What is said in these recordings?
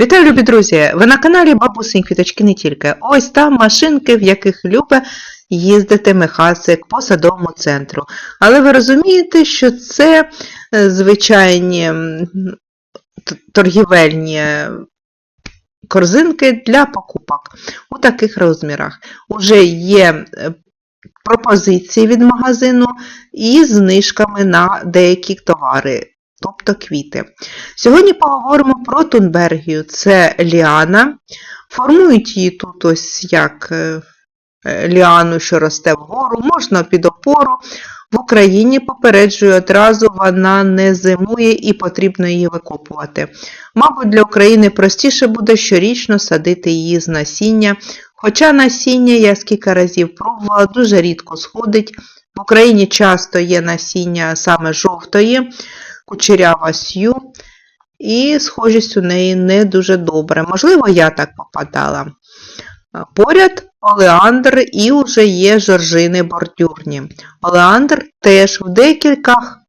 Вітаю, любі друзі! Ви на каналі Бабусень Квіточки не тільки. Ось там машинки, в яких любить їздити Михасик по садовому центру. Але ви розумієте, що це е, звичайні торгівельні корзинки для покупок у таких розмірах. Уже є е, пропозиції від магазину і знижками на деякі товари, тобто квіти. Сьогодні поговоримо про тунбергію. Це ліана. Формують її тут ось як е, ліану, що росте вгору, можна під опору. В Україні попереджую одразу, вона не зимує і потрібно її викопувати. Мабуть, для України простіше буде щорічно садити її з насіння. Хоча насіння, я скільки разів пробувала, дуже рідко сходить. В Україні часто є насіння саме жовтої, кучерява сью, і схожість у неї не дуже добре. Можливо, я так попадала. Поряд олеандр і вже є жоржини бордюрні. Олеандр теж в декількох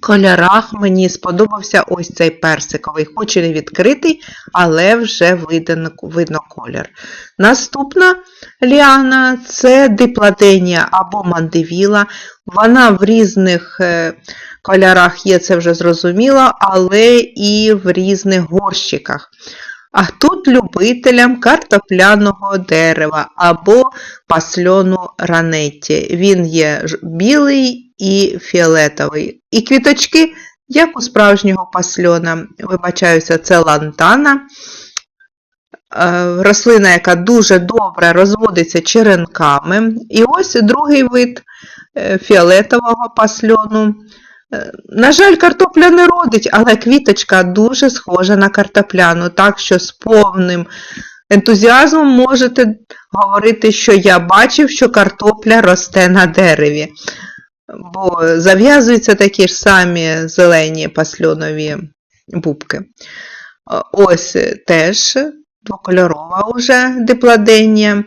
кольорах мені сподобався ось цей персиковий, хоч і не відкритий, але вже видно, видно колір. Наступна ліана це диплатенія або мандевіла. Вона в різних е, кольорах є, це вже зрозуміло, але і в різних горщиках. А тут любителям картопляного дерева або пасльону ранетті. Він є білий і фіолетовий. І квіточки, як у справжнього пасльона. Вибачаюся, це лантана. Е, Рослина, яка дуже добре розводиться черенками. І ось другий вид е, фіолетового пасльону. На жаль, картопля не родить, але квіточка дуже схожа на картопляну, так що з повним ентузіазмом можете говорити, що я бачив, що картопля росте на дереві. Бо зав'язуються такі ж самі зелені пасльонові бубки. Ось теж двокольорова уже дипладенія.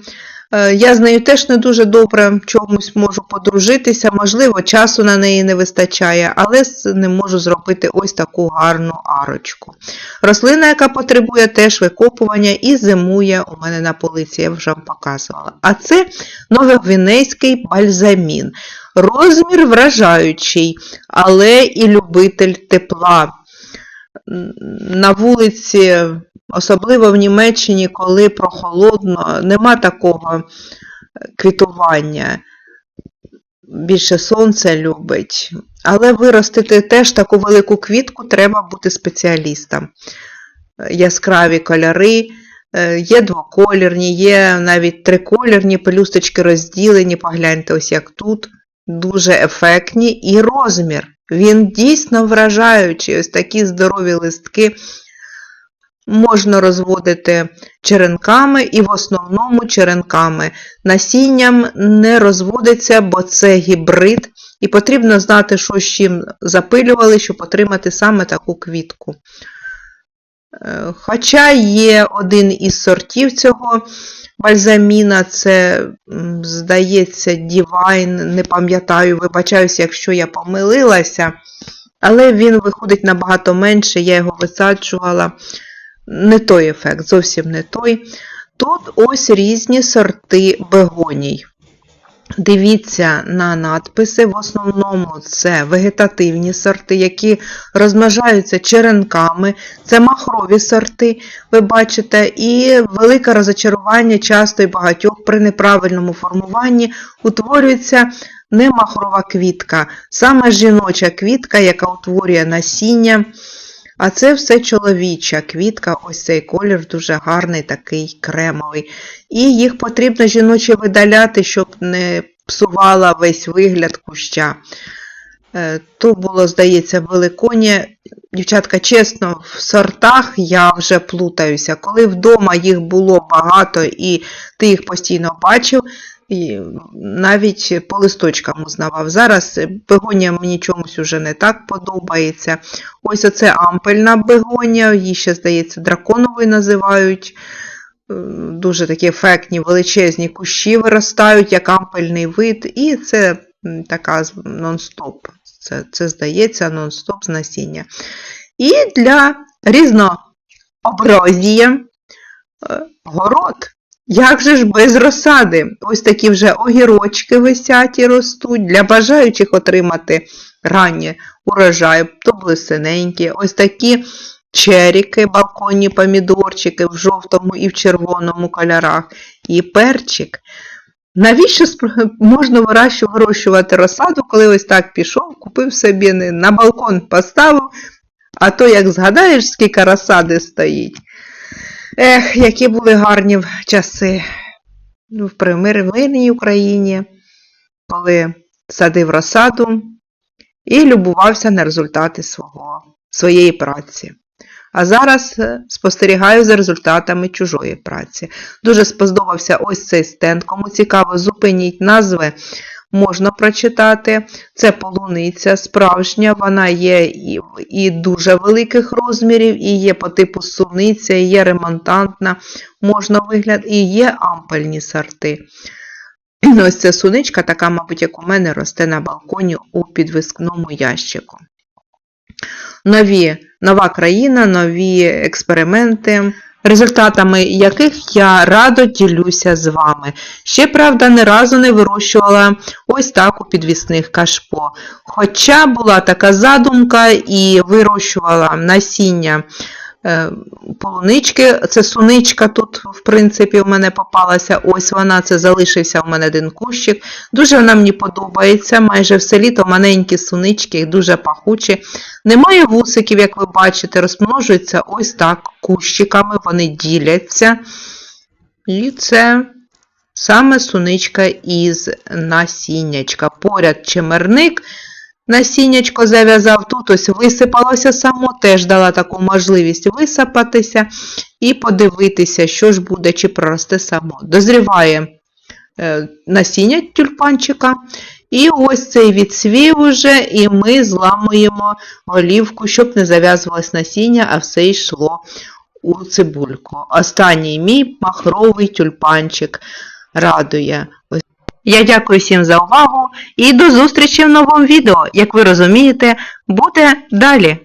Е, Я з нею теж не дуже добре чомусь можу подружитися, можливо, часу на неї не вистачає, але не можу зробити ось таку гарну арочку. Рослина, яка потребує теж викопування і зимує у мене на полиці, я вже вам показувала. А це новогвінейський бальзамін. Розмір вражаючий, але і любитель тепла. На вулиці Особливо в Німеччині, коли прохолодно, нема такого е, квітування. Більше сонце любить. Але виростити теж таку велику квітку треба бути спеціалістом. Яскраві кольори, е, є двоколірні, є навіть триколірні пелюсточки розділені, погляньте, ось як тут. Дуже ефектні і розмір. Він дійсно вражаючий. Ось такі здорові листки можна розводити черенками і в основному черенками. Насінням не розводиться, бо це гібрид, і потрібно знати, що з чим запилювали, щоб отримати саме таку квітку. Е, Хоча є один із сортів цього бальзаміна, це, здається, Divine, не пам'ятаю, вибачаюся, якщо я помилилася, але він виходить набагато менше, я його висаджувала не той ефект, зовсім не той. Тут ось різні сорти бегоній. Дивіться на надписи, в основному це вегетативні сорти, які розмножаються черенками, це махрові сорти, ви бачите, і велике розочарування часто і багатьох при неправильному формуванні утворюється не махрова квітка, саме жіноча квітка, яка утворює насіння. А це все чоловіча квітка, ось цей колір дуже гарний, такий кремовий. І їх потрібно жіноче видаляти, щоб не псувала весь вигляд куща. Е, То було, здається, великоні. Дівчатка, чесно, в сортах я вже плутаюся. Коли вдома їх було багато і ти їх постійно бачив, і навіть по листочкам узнавав. Зараз бегонія мені чомусь уже не так подобається. Ось оце ампельна бегонія, її ще, здається, драконовою називають. Е, Дуже такі ефектні, величезні кущі виростають, як ампельний вид, і це така нон-стоп. Це, це здається, нон-стоп з насіння. І для різно образіє. Е, Город. Як же ж без розсади? Ось такі вже огірочки висять і ростуть для бажаючих отримати раннє урожай, то були синенькі. Ось такі черіки, балконні помідорчики в жовтому і в червоному кольорах. І перчик. Навіщо можна вирощувати розсаду, коли ось так пішов, купив собі на балкон поставив, а то як згадаєш, скільки розсади стоїть. Ех, які були гарні часи ну, в примирній Україні, коли садив розсаду і любувався на результати свого, своєї праці. А зараз е, спостерігаю за результатами чужої праці. Дуже сподобався ось цей стенд. Кому цікаво, зупиніть назви. Можна прочитати. Це полуниця справжня, вона є і, і дуже великих розмірів, і є по типу суниця, і є ремонтантна, можна вигляд, і є ампельні сорти. Ось ця суничка, така, мабуть, як у мене, росте на балконі у підвискному ящику. Нові, нова країна, нові експерименти, результатами яких я радо ділюся з вами. Ще, правда, ні разу не вирощувала ось так у підвісних кашпо. Хоча була така задумка і вирощувала насіння полунички, це суничка тут, в принципі, в мене попалася. Ось вона, це залишився в мене один кущик. Дуже вона мені подобається. Майже все літо маленькі сунички, дуже пахучі. Немає вусиків, як ви бачите, розмножуються ось так кущиками, вони діляться. І це саме суничка із насіннячка. Поряд чимерник насіннячко зав'язав, тут ось висипалося само, теж дала таку можливість висипатися і подивитися, що ж буде, чи проросте само. Дозріває е, насіння тюльпанчика. І ось цей відсвів уже, і ми зламуємо голівку, щоб не зав'язувалось насіння, а все йшло у цибульку. Останній мій махровий тюльпанчик радує. Я дякую всім за увагу і до зустрічі в новому відео. Як ви розумієте, буде далі.